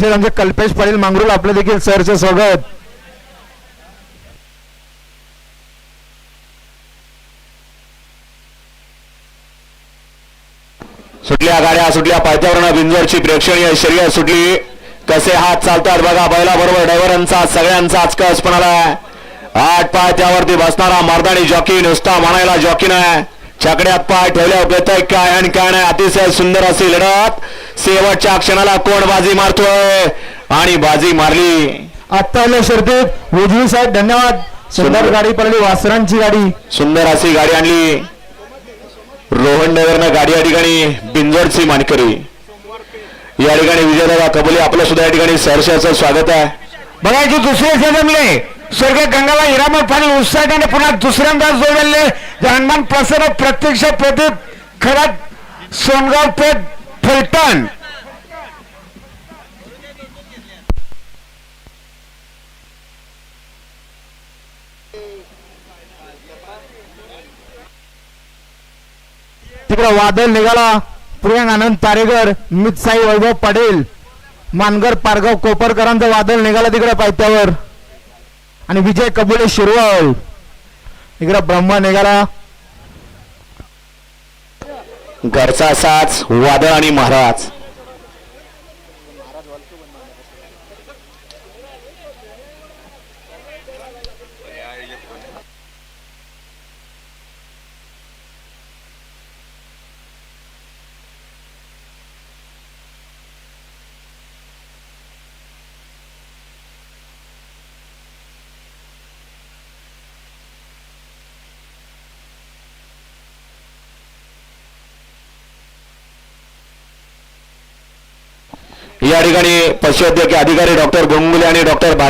तसेच आमचे कल्पेश पाटील मांगरूळ आपलं देखील सरचं स्वागत. सुटल्या गाड्या सुटल्या पायथ्यावरनं बिंजोरची प्रेक्षणीय शर्यत सुटली. कसे हात चालतात बघा बैला बरोबर ड्रायव्हरांचा सगळ्यांचाच कस पण आलाय आठ पाय त्यावरती बसणारा मर्दानी जॉकी नुसता म्हणायला जॉकी नाही. छकड्यात पाय ठेवल्या घेतोय काय आणि काय नाही अतिशय सुंदर अशी लढत. शेवटच्या क्षणाला कोण बाजी मारतोय? आणि बाजी मारली. आत्ता आल्या शर्तीत. उजवी साहेब धन्यवाद. सुंदर. गाडी पडली वासरांची गाडी. सुंदर अशी गाडी आणली. रोहन नगरनं गाडी या ठिकाणी बिंजोरची मानकरी. या ठिकाणी विजयदादा कबुले आपलं सुद्धा या ठिकाणी सहर्षाचं स्वागत आहे. बघायची दुसरे जन्मले स्वर्ग गंगाला हिरामत पाणी उत्साहाने पुन्हा दुसऱ्यांदा जोडले. हनुमान प्रसन्न प्रत्यक्ष प्रदीप खरात सोनगाव पेठ फलटण तिकडं वादळ निघाला. प्रियांक आनंद तारेगर मितसाई वैभव पडेल मानगर पारगाव कोपरकरांचं वादळ निघाला तिकडे पायथ्यावर. आणि विजय कबुले शिरवळ. इकडे ब्रह्मा निघाला. घरचा साच वादळ आणि महाराज. या ठिकाणी पशुवैद्यकीय अधिकारी डॉक्टर गोंगुले आणि डॉक्टर